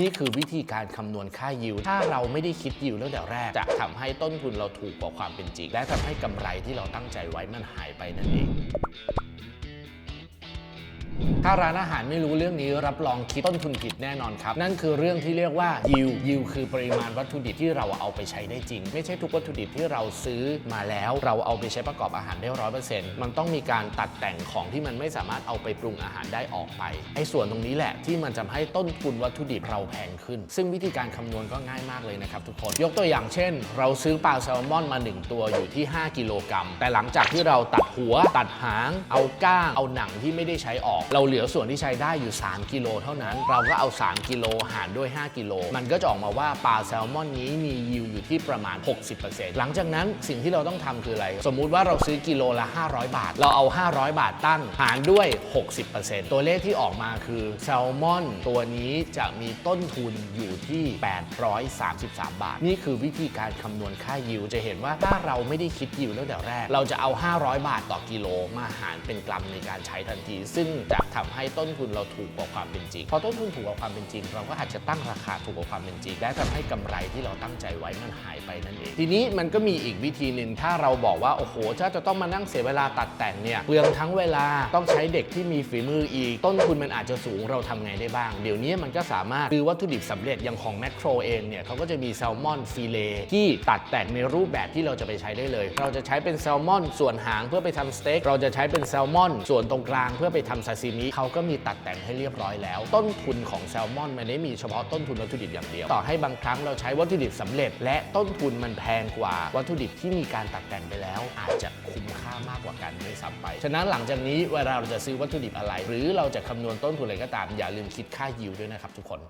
นี่คือวิธีการคำนวณค่ายิว ถ้าเราไม่ได้คิดยิวตั้งแต่แรก จะทำให้ต้นทุนเราถูกกว่าความเป็นจริง และทำให้กำไรที่เราตั้งใจไว้มันหายไปนั่นเอง ถ้าร้านอาหารไม่รู้เรื่องนี้รับรองคิดต้นทุนผิดแน่นอนครับ นั่นคือเรื่องที่เรียกว่ายิวยิวคือปริมาณวัตถุดิบที่เราเอาไปใช้ได้จริง ไม่ใช่ทุกวัตถุดิบที่เราซื้อมาแล้ว เราเอาไปใช้ประกอบอาหารได้ร้อยเปอร์เซ็นต์มันต้องมีการตัดแต่งของที่มันไม่สามารถเอาไปปรุงอาหารได้ออกไปไอ้ส่วนตรงนี้แหละที่มันจะให้ต้นทุนวัตถุดิบเราแพงขึ้น ซึ่งวิธีการคำนวณก็ง่ายมากเลยนะครับทุกคน ยกตัวอย่างเช่น เราซื้อปลาแซลมอนมา 1 ตัวอยู่ที่ 5 กิโลกรัมแต่หลังจากที่เราตัดหัวตัดหาง เอาก้างเอาหนังที่ไม่ได้ใช้ออกเราเหลือส่วนที่ใช้ได้อยู่ 3 กิโลเท่านั้น เราก็เอา 3 กิโลหารด้วย 5 กิโล มันก็จะออกมาว่าปลาแซลมอนนี้มียิวอยู่ที่ประมาณ 60%หลังจากนั้นสิ่งที่เราต้องทำคืออะไร สมมุติว่าเราซื้อกิโลละ 500 บาท เราเอา 500 บาทตั้งหารด้วย 60%ตัวเลขที่ออกมาคือแซลมอนตัวนี้จะมีต้นทุนอยู่ที่ 833 บาท นี่คือวิธีการคำนวณค่ายิว จะเห็นว่าถ้าเราไม่ได้คิดยิวตั้งแต่แรก เราจะเอา 500 บาทต่อกิโลมาหารเป็นกรัมในการใช้ทันที ซึ่งจะทำให้ต้นทุนเราถูกกว่าความเป็นจริงพอต้นทุนถูกกว่าความเป็นจริง เราก็อาจจะตั้งราคาถูกกว่าความเป็นจริง และทำให้กำไรที่เราตั้งใจไว้มันหายไปนั่นเอง ทีนี้มันก็มีอีกวิธีหนึ่งถ้าเราบอกว่าโอ้โหถ้าจะต้องมานั่งเสียเวลาตัดแต่งเนี่ยเปลืองทั้งเวลาต้องใช้เด็กที่มีฝีมืออีก ต้นทุนมันอาจจะสูงเราทำไงได้บ้าง เดี๋ยวนี้มันก็สามารถซื้อวัตถุดิบสำเร็จอย่างของแมคโครเองเนี่ยเขาก็จะมีแซลมอนฟิเลที่ตัดแต่งในรูปแบบที่เราจะไปใช้ได้เลย เราจะใช้เป็นแซลมอนส่วนหางเพื่อไปทำสเต็กเราจะใช้เป็นแซลมอนส่วนตรงกลางเพื่อไปทำซาซิมิเขาก็มีตัดแต่งให้เรียบร้อยแล้ว ต้นทุนของแซลมอนมันไม่ได้มีเฉพาะต้นทุนวัตถุดิบอย่างเดียว ต่อให้บางครั้งเราใช้วัตถุดิบสำเร็จ และต้นทุนมันแพงกว่าวัตถุดิบที่มีการตัดแต่งไปแล้ว อาจจะคุ้มค่ามากกว่ากันด้วยซ้ำไป ฉะนั้นหลังจากนี้เวลาเราจะซื้อวัตถุดิบอะไร หรือเราจะคำนวณต้นทุนอะไรก็ตามอย่าลืมคิดค่ายิวด้วยนะครับทุกคน